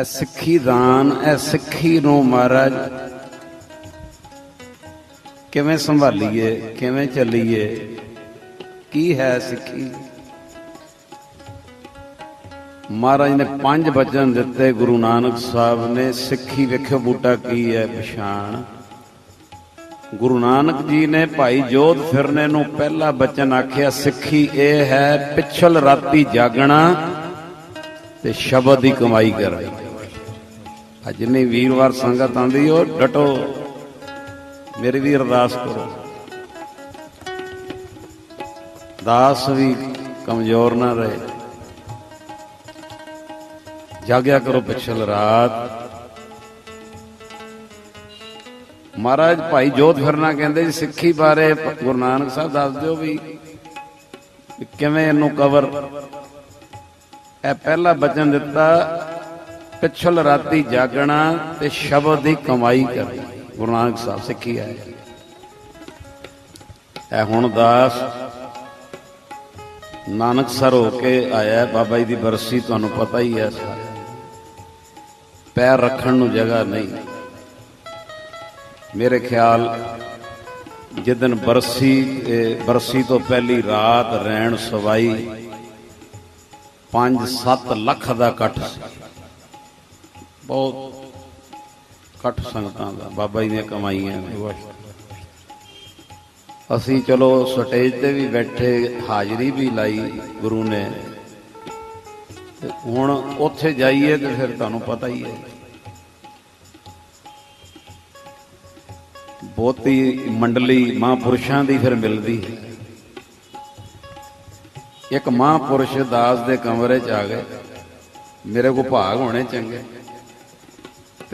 ਇਹ ਸਿੱਖੀ ਦਾਨ ਇਹ ਸਿੱਖੀ ਨੂੰ ਮਹਾਰਾਜ। ਕਿਵੇਂ ਸੰਭਾਲੀਏ, ਕਿਵੇਂ ਚੱਲੀਏ? ਕੀ ਹੈ ਸਿੱਖੀ? ਮਹਾਰਾਜ ਨੇ ਪੰਜ ਬਚਨ ਦਿੱਤੇ, ਗੁਰੂ ਨਾਨਕ ਸਾਹਿਬ ਨੇ, ਸਿੱਖੀ ਵੇਖਿਓ ਬੂਟਾ ਕੀ ਹੈ ਪਛਾਣ। ਗੁਰੂ ਨਾਨਕ ਜੀ ਨੇ ਭਾਈ ਜੋਧ ਫਿਰਨੇ ਨੂੰ ਪਹਿਲਾ ਬਚਨ ਆਖਿਆ, ਸਿੱਖੀ ਇਹ ਹੈ ਪਿਛਲ ਰਾਤੀ ਜਾਗਣਾ ਤੇ ਸ਼ਬਦ ਦੀ ਕਮਾਈ ਕਰਨੀ। ਅੱਜ ਨਹੀਂ ਵੀਰਵਾਰ ਸੰਗਤ ਆਂਦੀ ਉਹ ਡਟੋ। ਮੇਰੀ ਵੀ ਅਰਦਾਸ ਕਰੋ ਦਾਸ ਵੀ ਕਮਜ਼ੋਰ ਨਾ ਰਹੇ। ਜਾਗਿਆ ਕਰੋ ਪਿਛਲ ਰਾਤ। ਮਹਾਰਾਜ ਭਾਈ ਜੋਤ ਫਿਰਨਾ ਕਹਿੰਦੇ ਜੀ, ਸਿੱਖੀ ਬਾਰੇ ਗੁਰੂ ਨਾਨਕ ਸਾਹਿਬ ਦੱਸ ਦਿਓ ਵੀ ਵੀ ਕਿਵੇਂ ਇਹਨੂੰ ਕਵਰ ਇਹ ਪਹਿਲਾ ਬਚਨ ਦਿੱਤਾ ਪਿਛਲ ਰਾਤੀ ਜਾਗਣਾ ਤੇ ਸ਼ਬਦ ਦੀ ਕਮਾਈ ਕਰਨੀ। ਗੁਰੂ ਨਾਨਕ ਸਾਹਿਬ ਸਿੱਖੀ ਹੈ ਇਹ ਹੁਣ ਦਾਸ ਨਾਨਕ ਸਰ ਹੋ ਕੇ ਆਇਆ, ਬਾਬਾ ਜੀ ਦੀ ਬਰਸੀ ਤੁਹਾਨੂੰ ਪਤਾ ਹੀ ਹੈ ਸਾਰਾ ਪੈਰ ਰੱਖਣ ਨੂੰ ਜਗ੍ਹਾ ਨਹੀਂ। ਮੇਰੇ ਖਿਆਲ ਜਿੱਦਨ ਬਰਸੀ ਬਰਸੀ ਤੋਂ ਪਹਿਲੀ ਰਾਤ ਰਹਿਣ ਸਵਾਈ 5-7 ਲੱਖ ਦਾ ਇਕੱਠ ਸੀ। ਬਹੁਤ ਘੱਟ ਸੰਗਤਾਂ ਦਾ, ਬਾਬਾ ਜੀ ਦੀਆਂ ਕਮਾਈਆਂ ਨੇ। ਅਸੀਂ ਚਲੋ ਸਟੇਜ ਤੇ ਵੀ ਬੈਠੇ, ਹਾਜ਼ਰੀ ਵੀ ਲਾਈ ਗੁਰੂ ਨੇ। ਹੁਣ ਉੱਥੇ ਜਾਈਏ ਤੇ ਫਿਰ ਤੁਹਾਨੂੰ ਪਤਾ ਹੀ ਹੈ। ਬਹੁਤੀ ਮੰਡਲੀ ਮਹਾਂਪੁਰਸ਼ਾਂ ਦੀ ਫਿਰ ਮਿਲਦੀ। ਇੱਕ ਮਹਾਂਪੁਰਸ਼ ਦਾਸ ਦੇ ਕਮਰੇ 'ਚ ਆ ਗਏ। ਮੇਰੇ ਕੋ ਭਾਗ ਹੋਣੇ ਚੰਗੇ।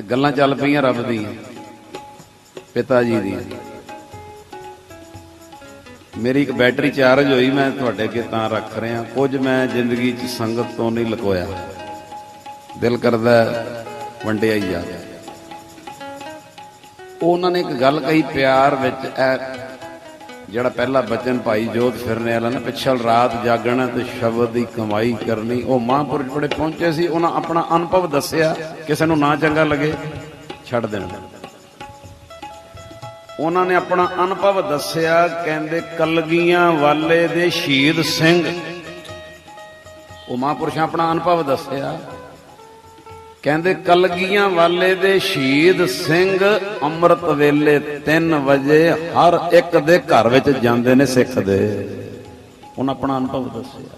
ਤੇ ਗੱਲਾਂ ਚੱਲ ਪਈਆਂ ਰੱਬ ਦੀਆਂ, ਪਿਤਾ ਜੀ ਦੀਆਂ। ਮੇਰੀ ਇੱਕ ਬੈਟਰੀ ਚਾਰਜ ਹੋਈ, ਮੈਂ ਤੁਹਾਡੇ ਅੱਗੇ ਤਾਂ ਰੱਖ ਰਿਹਾ। ਕੁਝ ਮੈਂ ਜ਼ਿੰਦਗੀ 'ਚ ਸੰਗਤ ਤੋਂ ਨਹੀਂ ਲੁਕੋਇਆ। ਦਿਲ ਕਰਦਾ ਵੰਡਿਆ ਹੀ ਜਾ ਉਹਨਾਂ ਨੇ ਇੱਕ ਗੱਲ ਕਹੀ, ਪਿਆਰ ਵਿੱਚ ਇਹ ਜਿਹੜਾ ਪਹਿਲਾ ਬਚਨ ਭਾਈ ਜੋਤ ਫਿਰਨੇ ਵਾਲਾ ਨਾ, ਪਿਛਲ ਰਾਤ ਜਾਗਣਾ ਤੇ ਸ਼ਬਦ ਦੀ ਕਮਾਈ ਕਰਨੀ, ਉਹ ਮਹਾਂਪੁਰਸ਼ ਬੜੇ ਪਹੁੰਚੇ ਸੀ, ਉਹਨਾਂ ਆਪਣਾ ਅਨੁਭਵ ਦੱਸਿਆ, ਕਿਸੇ ਨੂੰ ਨਾ ਚੰਗਾ ਲੱਗੇ, ਛੱਡ ਦੇਣਾ। ਉਹਨਾਂ ਨੇ ਆਪਣਾ ਅਨੁਭਵ ਦੱਸਿਆ, ਕਹਿੰਦੇ ਕਲਗੀਆਂ ਵਾਲੇ ਦੇ ਸ਼ਹੀਦ ਸਿੰਘ। ਉਹ ਮਹਾਂਪੁਰਸ਼ਾਂ ਆਪਣਾ ਅਨੁਭਵ ਦੱਸਿਆ ਕਹਿੰਦੇ, ਕਲਗੀਆਂ ਵਾਲੇ ਦੇ ਸ਼ਹੀਦ ਸਿੰਘ ਅੰਮ੍ਰਿਤ ਵੇਲੇ 3 ਵਜੇ ਹਰ ਇੱਕ ਦੇ ਘਰ ਵਿੱਚ ਜਾਂਦੇ ਨੇ ਸਿੱਖ ਦੇ। ਉਹਨਾਂ ਆਪਣਾ ਅਨੁਭਵ ਦੱਸਿਆ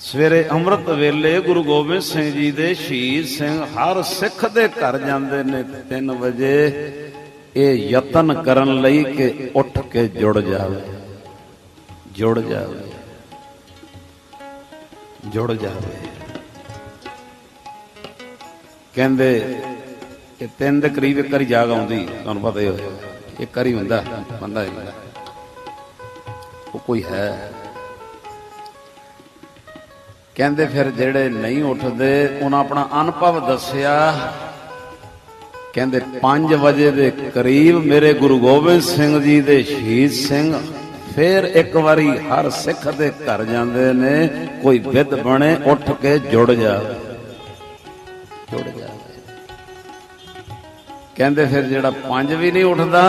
ਸਵੇਰੇ ਅੰਮ੍ਰਿਤ ਵੇਲੇ ਗੁਰੂ ਗੋਬਿੰਦ ਸਿੰਘ ਜੀ ਦੇ ਸ਼ਹੀਦ ਸਿੰਘ ਹਰ ਸਿੱਖ ਦੇ ਘਰ ਜਾਂਦੇ ਨੇ 3 ਵਜੇ। ਇਹ ਯਤਨ ਕਰਨ ਲਈ ਕਿ ਉੱਠ ਕੇ ਜੁੜ ਜਾਵੇ। ਜੁੜ ਜਾਵੇ। ਜੁੜ ਜਾਵੇ। ਕਹਿੰਦੇ ਕਿ ਤਿੰਨ ਦੇ ਕਰੀਬ ਇੱਕ ਵਾਰੀ ਜਾਗ ਆਉਂਦੀ, ਤੁਹਾਨੂੰ ਪਤਾ ਹੀ ਹੋਇਆ ਇੱਕ ਵਾਰੀ ਹੁੰਦਾ, ਬੰਦਾ ਹੀ ਹੁੰਦਾ। ਉਹ ਕੋਈ ਹੈ। ਕਹਿੰਦੇ ਫਿਰ ਜਿਹੜੇ ਨਹੀਂ ਉੱਠਦੇ, ਉਹਨਾਂ ਆਪਣਾ ਅਨੁਭਵ ਦੱਸਿਆ, ਕਹਿੰਦੇ 5 ਵਜੇ ਦੇ ਕਰੀਬ ਮੇਰੇ ਗੁਰੂ ਗੋਬਿੰਦ ਸਿੰਘ ਜੀ ਦੇ ਸ਼ਹੀਦ ਸਿੰਘ ਫਿਰ ਇੱਕ ਵਾਰੀ ਹਰ ਸਿੱਖ ਦੇ ਘਰ ਜਾਂਦੇ ਨੇ, ਕੋਈ ਵਿਦ ਬਣੇ, ਉੱਠ ਕੇ ਜੁੜ ਜਾ। ਜੁੜ ਜਾਵੇ ਕਹਿੰਦੇ ਫਿਰ ਜਿਹੜਾ ਪੰਜ ਵੀ ਨਹੀਂ ਉੱਠਦਾ,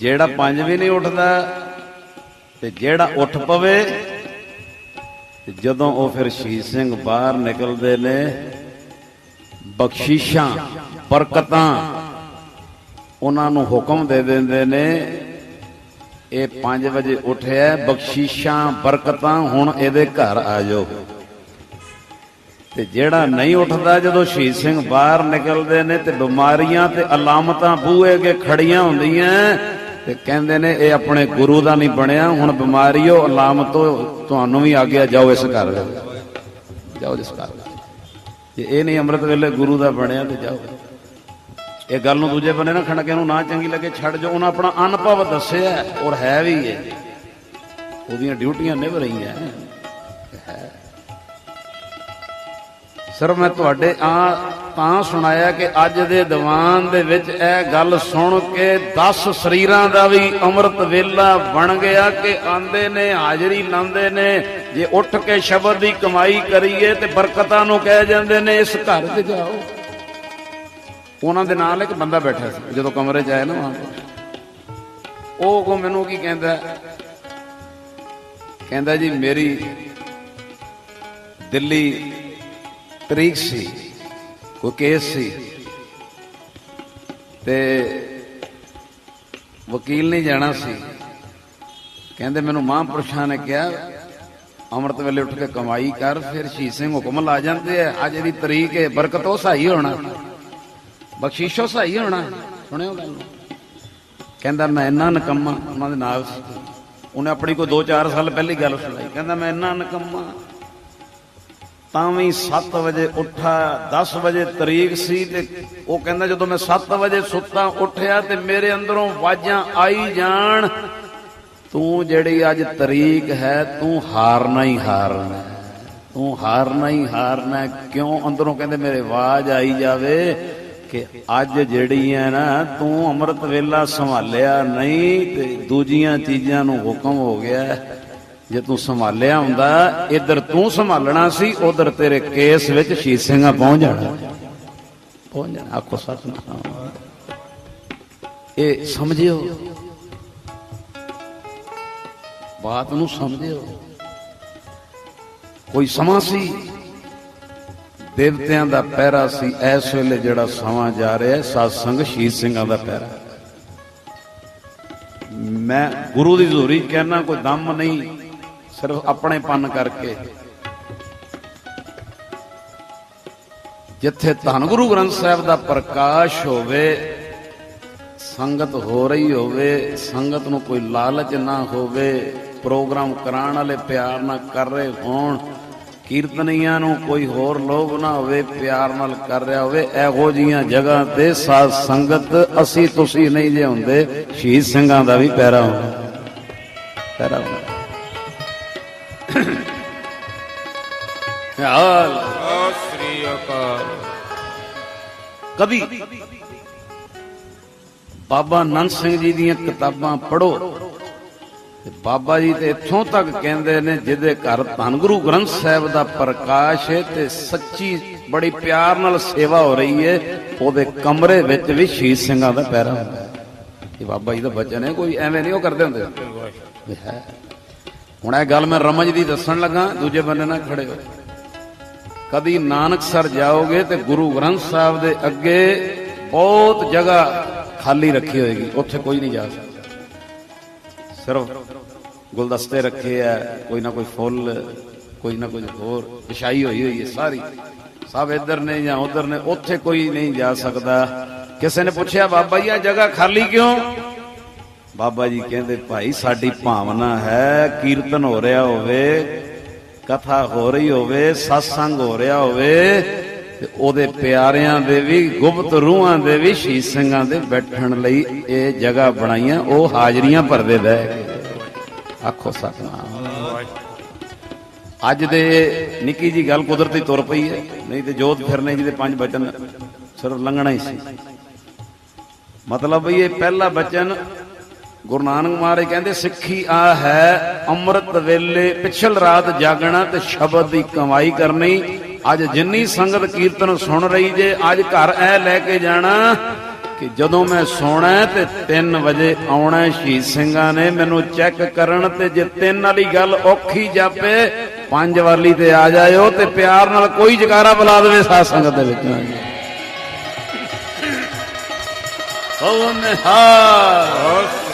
ਜਿਹੜਾ ਪੰਜ ਵੀ ਨਹੀਂ ਉੱਠਦਾ ਤੇ ਜਿਹੜਾ ਉੱਠ ਪਵੇ, ਤੇ ਜਦੋਂ ਉਹ ਫਿਰ ਸ਼ਹੀਦ ਸਿੰਘ ਬਾਹਰ ਨਿਕਲਦੇ ਨੇ, ਬਖਸ਼ਿਸ਼ਾਂ, ਬਰਕਤਾਂ ਉਹਨਾਂ ਨੂੰ ਹੁਕਮ ਦੇ ਦਿੰਦੇ ਨੇ, ਇਹ 5 ਵਜੇ ਉੱਠਿਆ, ਬਖਸ਼ਿਸ਼ਾਂ, ਬਰਕਤਾਂ, ਹੁਣ ਇਹਦੇ ਘਰ ਆ ਜਾਓ। ਤੇ ਜਿਹੜਾ ਨਹੀਂ ਉੱਠਦਾ ਜਦੋਂ ਸ਼ਹੀਦ ਸਿੰਘ ਬਾਹਰ ਨਿਕਲਦੇ ਨੇ ਤੇ ਬਿਮਾਰੀਆਂ ਤੇ ਅਲਾਮਤਾਂ ਬੂਹੇ ਅੱਗੇ ਖੜੀਆਂ ਹੁੰਦੀਆਂ, ਤੇ ਕਹਿੰਦੇ ਨੇ ਇਹ ਆਪਣੇ ਗੁਰੂ ਦਾ ਨਹੀਂ ਬਣਿਆ, ਹੁਣ ਬਿਮਾਰੀਓ ਅਲਾਮਤੋ ਤੁਹਾਨੂੰ ਵੀ ਆਗਿਆ, ਜਾਓ ਇਸ ਘਰ ਜਾਓ ਇਸ ਘਰ ਜੇ ਇਹ ਨਹੀਂ ਅੰਮ੍ਰਿਤ ਵੇਲੇ ਗੁਰੂ ਦਾ ਬਣਿਆ ਤੇ ਜਾਓ। ਇਹ ਗੱਲ ਨੂੰ ਦੂਜੇ ਬੰਨੇ ਨਾ ਖੜਕੇ ਨੂੰ ਨਾ ਚੰਗੀ ਲੱਗੇ, ਛੱਡ ਜਾਓ, ਉਹਨਾਂ ਆਪਣਾ ਅਨੁਭਵ ਦੱਸਿਆ, ਔਰ ਹੈ ਵੀ ਇਹ। ਉਹਦੀਆਂ ਡਿਊਟੀਆਂ ਨਿਭ ਰਹੀਆਂ। ਹੈ। ਸਿਰ, ਮੈਂ ਤੁਹਾਡੇ ਆ ਤਾਂ ਸੁਣਾਇਆ ਕਿ ਅੱਜ ਦੇ ਦੀਵਾਨ ਦੇ ਵਿੱਚ ਇਹ ਗੱਲ ਸੁਣ ਕੇ 10 ਸਰੀਰਾਂ ਦਾ ਵੀ ਅੰਮ੍ਰਿਤ ਵੇਲਾ ਬਣ ਗਿਆ ਕਿ ਆਂਦੇ ਨੇ, ਹਾਜ਼ਰੀ ਲਾਉਂਦੇ ਨੇ, ਜੇ ਉੱਠ ਕੇ ਸ਼ਬਦ ਦੀ ਕਮਾਈ ਕਰੀਏ ਤੇ ਬਰਕਤਾਂ ਨੂੰ ਕਹਿ ਜਾਂਦੇ ਨੇ, ਇਸ ਘਰ 'ਚ ਜਾਓ। ਉਹਨਾਂ ਦੇ ਨਾਲ ਇੱਕ ਬੰਦਾ ਬੈਠਾ ਸੀ, ਜਦੋਂ ਕਮਰੇ 'ਚ ਆਇਆ ਨਾ ਵਾਂ ਉਹ ਕੋ ਮੈਨੂੰ ਕੀ ਕਹਿੰਦਾ ਕਹਿੰਦਾ ਜੀ, ਮੇਰੀ ਦਿੱਲੀ ਤਰੀਕ ਸੀ ਕੋਈ ਕੇਸ ਸੀ? ਤੇ ਵਕੀਲ ਨਹੀਂ ਜਾਣਾ ਸੀ। ਕਹਿੰਦੇ ਮੈਨੂੰ ਮਹਾਂਪੁਰਸ਼ਾਂ ਨੇ ਕਿਹਾ, ਅੰਮ੍ਰਿਤ ਵੇਲੇ ਉੱਠ ਕੇ ਕਮਾਈ ਕਰ, ਫਿਰ ਸ਼ਹੀਦ ਸਿੰਘ ਹੁਕਮ ਲਾ ਜਾਂਦੇ ਆ। ਅੱਜ ਦੀ ਤਰੀਕ ਹੈ ਬਰਕਤ ਉਹ ਸਹੀ ਹੋਣਾ। ਬਖਸ਼ੀਸ਼ੋ ਸਹੀ ਹੋਣਾ। ਸੁਣਿਓ ਗੱਲ ਕਹਿੰਦਾ, ਮੈਂ ਇੰਨਾ ਨਕੰਮਾ ਉਹਨਾਂ ਦੇ ਨਾਲ ਸੀ। ਉਹਨੇ ਆਪਣੀ ਕੋਈ 2-4 ਸਾਲ ਪਹਿਲੀ ਗੱਲ ਸੁਣਾਈ। ਕਹਿੰਦਾ, ਮੈਂ ਇੰਨਾ ਨਕੰਮਾ ਤਾਂ ਵੀ 7 ਵਜੇ ਉੱਠਾ 10 ਵਜੇ ਤਰੀਕ ਸੀ ਤੇ ਉਹ ਕਹਿੰਦਾ ਜਦੋਂ ਮੈਂ 7 ਵਜੇ ਸੁੱਤਾ, ਉੱਠਿਆ ਤੇ ਮੇਰੇ ਅੰਦਰੋਂ ਆਵਾਜ਼ਾਂ ਆਈ ਜਾਣ, ਤੂੰ ਜਿਹੜੀ ਅੱਜ ਤਰੀਕ ਹੈ, ਤੂੰ ਹਾਰਨਾ ਹੀ ਹਾਰਨਾ ਤੂੰ ਹਾਰਨਾ ਹੀ ਹਾਰਨਾ ਕਿਉਂ ਅੰਦਰੋਂ ਕਹਿੰਦੇ ਮੇਰੇ ਆਵਾਜ਼ ਆਈ ਜਾਵੇ ਕਿ ਅੱਜ ਜਿਹੜੀ ਹੈ ਨਾ, ਤੂੰ ਅੰਮ੍ਰਿਤ ਵੇਲਾ ਸੰਭਾਲਿਆ ਨਹੀਂ ਤੇ ਦੂਜੀਆਂ ਚੀਜ਼ਾਂ ਨੂੰ ਹੁਕਮ ਹੋ ਗਿਆ ਹੈ। ਜੇ ਤੂੰ ਸੰਭਾਲਿਆ ਹੁੰਦਾ, ਇੱਧਰ ਤੂੰ ਸੰਭਾਲਣਾ ਸੀ, ਉਧਰ ਤੇਰੇ ਕੇਸ ਵਿੱਚ ਸ਼ੀਤ ਸਿੰਘਾਂ ਪਹੁੰਚ ਜਾਣਾ। ਪਹੁੰਚ ਜਾਣਾ, ਆਖੋ ਸਤਨਾਮ। ਇਹ ਸਮਝਿਓ। ਬਾਤ ਨੂੰ ਸਮਝਿਓ। ਕੋਈ ਸਮਾਂ ਸੀ? ਦੇਵਤਿਆਂ ਦਾ ਪਹਿਰਾ ਸੀ, ਇਸ ਵੇਲੇ ਜਿਹੜਾ ਸਮਾਂ ਜਾ ਰਿਹਾ ਹੈ ਸਤਸੰਗ ਸ਼ਹੀਦ ਸਿੰਘਾਂ ਦਾ ਪਹਿਰਾ। ਮੈਂ ਗੁਰੂ ਦੀ ਹਜ਼ੂਰੀ ਕਹਿਣਾ ਕੋਈ ਦਮ ਨਹੀਂ। ਸਿਰਫ ਆਪਣੇ ਪੰਨ ਕਰਕੇ। ਜਿੱਥੇ ਧੰਨ ਗੁਰੂ ਗ੍ਰੰਥ ਸਾਹਿਬ ਦਾ ਪ੍ਰਕਾਸ਼ ਹੋਵੇ, ਸੰਗਤ ਹੋ ਰਹੀ ਹੋਵੇ, ਸੰਗਤ ਨੂੰ ਕੋਈ ਲਾਲਚ ਨਾ ਹੋਵੇ, ਪ੍ਰੋਗਰਾਮ ਕਰਾਉਣ ਵਾਲੇ ਪਿਆਰ ਨਾਲ ਕਰ ਰਹੇ ਹੋਣ, ਕੀਰਤਨੀਆਂ ਨੂੰ ਕੋਈ ਹੋਰ ਲੋਭ ਨਾ ਹੋਵੇ, ਪਿਆਰ ਨਾਲ ਕਰ ਰਿਹਾ ਹੋਵੇ, ਇਹੋ ਜੀਆਂ ਜਗ੍ਹਾ ਤੇ ਸਾਧ ਸੰਗਤ ਅਸੀਂ ਤੁਸੀਂ ਨਹੀਂ ਜੇ ਹੁੰਦੇ ਸ਼ਹੀਦ ਸਿੰਘਾਂ ਦਾ ਵੀ ਪੈਰਾ ਹੁੰਦਾ ਪੈਰਾ ਹੁੰਦਾ ਹਾਲ। ਸ੍ਰੀ ਅਕਾਲ ਕਦੀ ਬਾਬਾ ਨੰਦ ਸਿੰਘ ਜੀ ਦੀਆਂ ਕਿਤਾਬਾਂ ਪੜ੍ਹੋ। ਤੇ ਬਾਬਾ ਜੀ ਤੇ ਇੱਥੋਂ ਤੱਕ ਕਹਿੰਦੇ ਨੇ, ਜਿਹਦੇ ਘਰ ਧੰਨ ਗੁਰੂ ਗ੍ਰੰਥ ਸਾਹਿਬ ਦਾ ਪ੍ਰਕਾਸ਼ ਹੈ ਤੇ ਸੱਚੀ ਬੜੀ ਪਿਆਰ ਨਾਲ ਸੇਵਾ ਹੋ ਰਹੀ ਹੈ, ਉਹਦੇ ਕਮਰੇ ਵਿੱਚ ਵੀ ਸ਼ਹੀਦ ਸਿੰਘਾਂ ਦਾ ਪੈਰਾ ਹੁੰਦਾ ਹੈ। ਇਹ ਬਾਬਾ ਜੀ ਦਾ ਬਚਨ ਹੈ, ਕੋਈ ਐਵੇਂ ਨਹੀਂ ਉਹ ਕਰਦੇ ਹੁੰਦੇ। ਹੈ। ਹੁਣ ਇਹ ਗੱਲ ਮੈਂ ਰਮਜ ਦੀ ਦੱਸਣ ਲੱਗਾ, ਦੂਜੇ ਬੰਨੇ ਨਾਲ ਖੜੇ ਹੋ। ਕਦੀ ਨਾਨਕਸਰ ਜਾਓਗੇ ਤੇ ਗੁਰੂ ਗ੍ਰੰਥ ਸਾਹਿਬ ਦੇ ਅੱਗੇ ਬਹੁਤ ਜਗ੍ਹਾ ਖਾਲੀ ਰੱਖੀ ਹੋਏਗੀ, ਉੱਥੇ ਕੋਈ ਨਹੀਂ ਜਾ ਸਕਦਾ। ਸਿਰਫ ਗੁਲਦਸਤੇ ਰੱਖੇ ਆ, ਕੋਈ ਨਾ ਕੋਈ ਫੁੱਲ, ਕੋਈ ਨਾ ਕੋਈ ਹੋਰ, ਵਿਛਾਈ ਹੋਈ ਹੋਈ ਹੈ ਸਾਰੀ। ਸਭ ਇੱਧਰ ਨੇ ਜਾਂ ਉੱਧਰ ਨੇ, ਉੱਥੇ ਕੋਈ ਨਹੀਂ ਜਾ ਸਕਦਾ। ਕਿਸੇ ਨੇ ਪੁੱਛਿਆ, ਬਾਬਾ ਜੀ ਆ ਜਗ੍ਹਾ ਖਾਲੀ ਕਿਉਂ? ਬਾਬਾ ਜੀ ਕਹਿੰਦੇ, ਭਾਈ, ਸਾਡੀ ਭਾਵਨਾ ਹੈ, ਕੀਰਤਨ ਹੋ ਰਿਹਾ ਹੋਵੇ, ਕਥਾ ਹੋ ਰਹੀ ਹੋਵੇ, satsang ਹੋ ਰਿਹਾ ਹੋਵੇ, ਤੇ ਉਹਦੇ ਪਿਆਰਿਆਂ ਦੇ ਵੀ, ਗੁਪਤ ਰੂਹਾਂ ਦੇ ਵੀ, ਸ਼ਹੀਦ ਸਿੰਘਾਂ ਦੇ ਬੈਠਣ ਲਈ ਇਹ ਜਗ੍ਹਾ ਬਣਾਈਆਂ, ਉਹ ਹਾਜ਼ਰੀਆਂ ਭਰਦੇ ਬਹਿ ਆਖੋ, ਸਤਨਾਮ। ਅੱਜ ਦੇ ਨਿੱਕੀ ਜੀ ਗੱਲ ਕੁਦਰਤੀ ਤੁਰ ਪਈ ਹੈ, ਨਹੀਂ ਤੇ ਜੋਤ ਫਿਰਨੇ ਜੀ ਦੇ ਪੰਜ ਬਚਨ ਸਿਰਫ ਲੰਘਣਾ ਹੀ ਸੀ। ਮਤਲਬ ਵੀ ਇਹ ਪਹਿਲਾ ਬਚਨ ਗੁਰੂ ਨਾਨਕ ਮਹਾਰਾਜ ਕਹਿੰਦੇ, ਸਿੱਖੀ ਆ ਹੈ, ਅੰਮ੍ਰਿਤ ਵੇਲੇ ਪਿਛਲ ਰਾਤ ਜਾਗਣਾ ਤੇ ਸ਼ਬਦ ਦੀ ਕਮਾਈ ਕਰਨੀ। ਅੱਜ ਜਿੰਨੀ ਸੰਗਤ ਕੀਰਤਨ ਸੁਣ ਰਹੀ ਜੇ, ਅੱਜ ਘਰ ਐ ਲੈ ਕੇ ਜਾਣਾ ਕਿ ਜਦੋਂ ਮੈਂ ਸੋਣਾ ਤੇ 3 ਵਜੇ ਆਉਣਾ ਸ਼ਹੀਦ ਸਿੰਘਾਂ ਨੇ, ਮੈਨੂੰ ਚੈੱਕ ਕਰਨ ਤੇ ਜੇ ਤਿੰਨ ਵਾਲੀ ਗੱਲ ਔਖੀ ਜਾਪੇ, ਪੰਜ ਵਾਲੀ ਤੇ ਆ ਜਾਇਓ ਤੇ ਪਿਆਰ ਨਾਲ ਕੋਈ ਜਕਾਰਾ ਬੁਲਾ ਦੇਵੇ ਸਾਧ ਸੰਗਤ ਦੇ ਵਿੱਚ। ਹੋ ਨਿਹਾਲ।